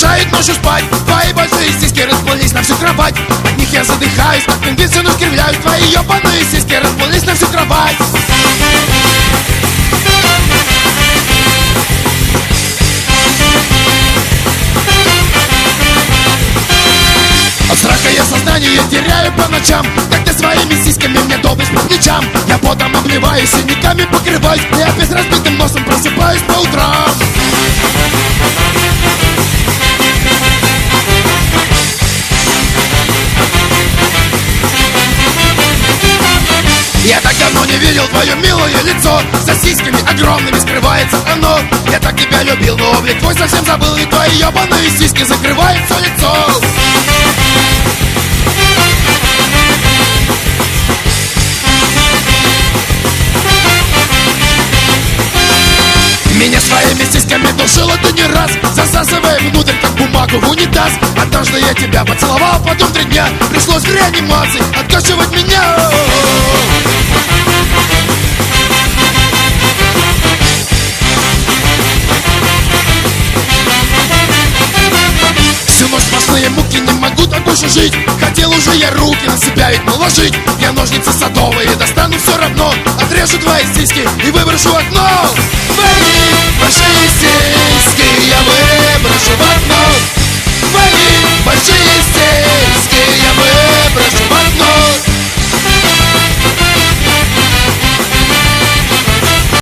мешают ночью спать. Твои большие сиськи расплылись на всю кровать. От них я задыхаюсь, но скривляюсь Твои ебаные сиськи расплылись на всю кровать. От страха я сознание теряю по ночам. Как ты своими сиськами мне долбишь по плечам Я потом обливаюсь, синяками покрываюсь. Я опять разбитым носом милое лицо За сиськами огромными скрывается оно Я так тебя любил, но облик твой совсем забыл И твои ебаные сиськи закрывают все лицо. Меня своими сиськами душила ты не раз Засасывая внутрь, как бумагу в унитаз. Однажды я тебя поцеловал, потом три дня Пришлось в реанимации. Откачивать больше жить. Хотел уже я руки на себя ведь наложить. Я ножницы садовые достану все равно. Отрежу твои сиськи и выброшу окно. Я выброшу